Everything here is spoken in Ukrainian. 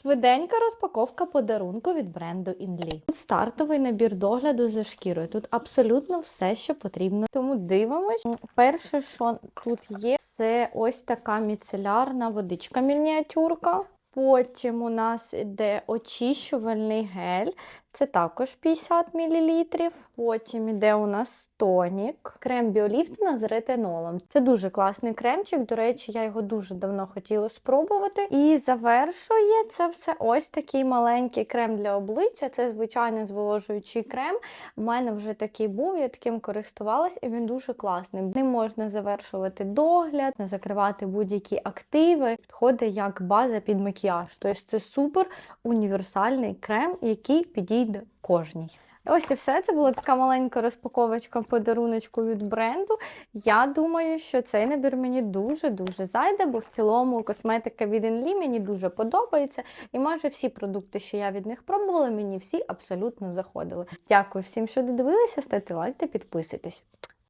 Швиденька розпаковка подарунку від бренду Інлі. Тут стартовий набір догляду за шкірою. Тут абсолютно все, що потрібно. Тому дивимось. Перше, що тут є, це ось така міцелярна водичка мініатюрка. Потім у нас іде очищувальний гель. Це також 50 мл. Потім іде у нас тонік, крем біоліфтина з ретинолом. Це дуже класний кремчик. До речі, я його дуже давно хотіла спробувати. І завершує це все ось такий маленький крем для обличчя. Це звичайний зволожуючий крем. У мене вже такий був, я таким користувалась, і він дуже класний. Ним можна завершувати догляд, закривати будь-які активи. Підходить як база під макіяж. Тобто це супер універсальний крем, який підійде кожній. Ось і все. Це була така маленька розпаковочка подаруночку від бренду. Я думаю, що цей набір мені дуже-дуже зайде, бо в цілому косметика від Enli мені дуже подобається. І майже всі продукти, що я від них пробувала, мені всі абсолютно заходили. Дякую всім, що додивилися. Ставте лайк та підписуйтесь.